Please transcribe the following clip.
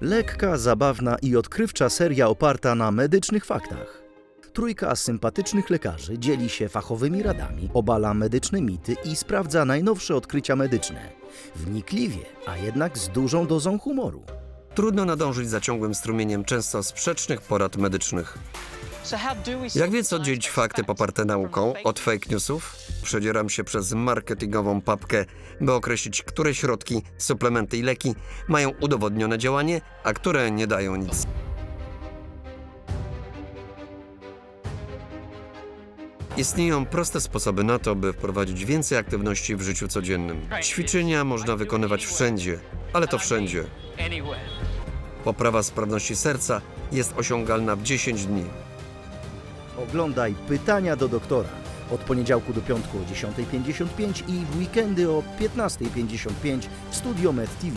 Lekka, zabawna i odkrywcza seria oparta na medycznych faktach. Trójka sympatycznych lekarzy dzieli się fachowymi radami, obala medyczne mity i sprawdza najnowsze odkrycia medyczne. Wnikliwie, a jednak z dużą dozą humoru. Trudno nadążyć za ciągłym strumieniem często sprzecznych porad medycznych. Jak więc oddzielić fakty poparte nauką od fake newsów? Przedzieram się przez marketingową papkę, by określić, które środki, suplementy i leki mają udowodnione działanie, a które nie dają nic. Istnieją proste sposoby na to, by wprowadzić więcej aktywności w życiu codziennym. Ćwiczenia można wykonywać wszędzie, ale to wszędzie. Poprawa sprawności serca jest osiągalna w 10 dni. Oglądaj Pytania do doktora od poniedziałku do piątku o 10.55 i w weekendy o 15.55 w Studio Med TV.